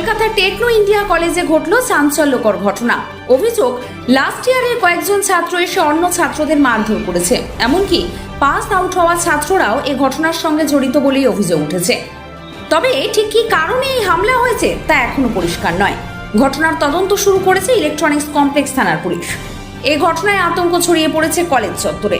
কলকাতার techno India কলেজে ঘটল চাঞ্চল্যকর ঘটনা। অভিযোগ লাস্ট ইয়ারের কয়েকজন ছাত্র এসে অন্য ছাত্রদের মারধর করেছে। এমনকি পাস আউট হওয়া ছাত্ররাও এ ঘটনার সঙ্গে জড়িত বলেই অভিযোগ উঠেছে। তবে ঠিক কী কারণে এই হামলা হয়েছে, তা এখনও পরিষ্কার নয়। ঘটনার তদন্ত শুরু করেছে ইলেকট্রনিক্স কমপ্লেক্স থানার পুলিশ। এ ঘটনায় আতঙ্ক ছড়িয়ে পড়েছে কলেজ চত্বরে।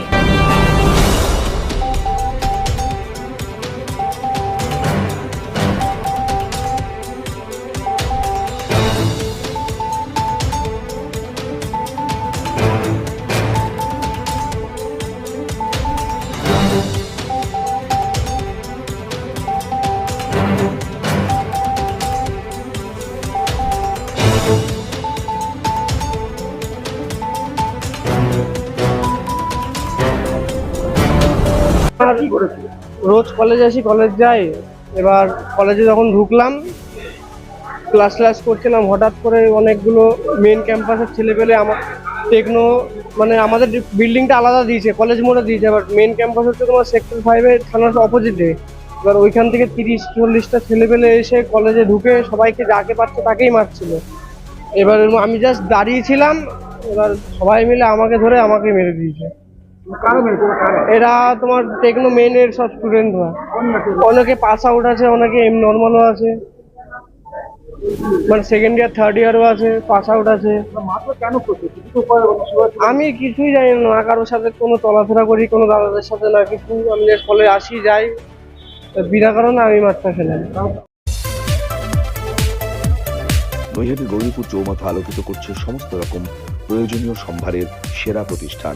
রোজ কলেজ আসি কলেজ যাই। এবার কলেজে যখন ঢুকলাম ক্লাস ক্লাস করছিলাম, হঠাৎ করে অনেকগুলো মেন ক্যাম্পাসের ছেলে পেলে আমার টেকনো মানে আমাদের বিল্ডিংটা আলাদা দিয়েছে কলেজ মোড়ে দিয়েছে। এবার মেন ক্যাম্পাস হচ্ছে তোমার সেক্টর ফাইভের থানার অপোজিটে এবার ওইখান থেকে তিরিশ, চল্লিশটা ছেলে পেলে এসে কলেজে ঢুকে সবাইকে যাকে পাচ্ছে তাকেই মারছিল। এবার আমি জাস্ট দাঁড়িয়েছিলাম, এবার সবাই মিলে আমাকে ধরে আমাকে মেরে দিয়েছে। এরা তোমার টেকনো মেনের সব স্টুডেন্টরা অনেকে পাস আউট আছে অনেকে এম নর্মালও আছে। মানে সেকেন্ড ইয়ার থার্ড ইয়ারও আছে পাস আউট আছে। আমি কিছুই জানি না কারোর সাথে কোনো চলাফেরা করি কোনো দাদাদের সাথে না কিছু। আমি কলেজ আসি যাই তা বিনা কারণে আমি মাত্রা খেলাম নৈহাটি গৌরীপুর চৌমাথা আলোকিত করছে সমস্ত রকম প্রয়োজনীয় সম্ভারের সেরা প্রতিষ্ঠান।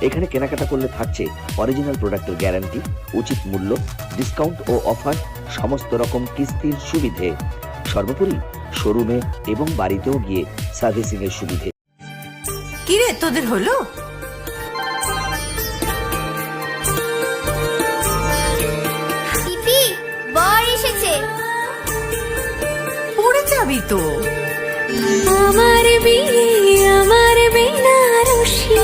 এখানে কেনাকাটা করলে থাকছে অরিজিনাল প্রোডাক্টের গ্যারান্টি উচিত মূল্য ডিসকাউন্ট ও অফার সমস্ত রকম কিস্তির সুবিধে। সর্বোপরি শোরুমে এবং বাড়িতেও গিয়ে সার্ভিসিং এর সুবিধে। কিরে তোদের হলো? পড়ে যাবি তো। আমার বিয়ে আমার বেনারসি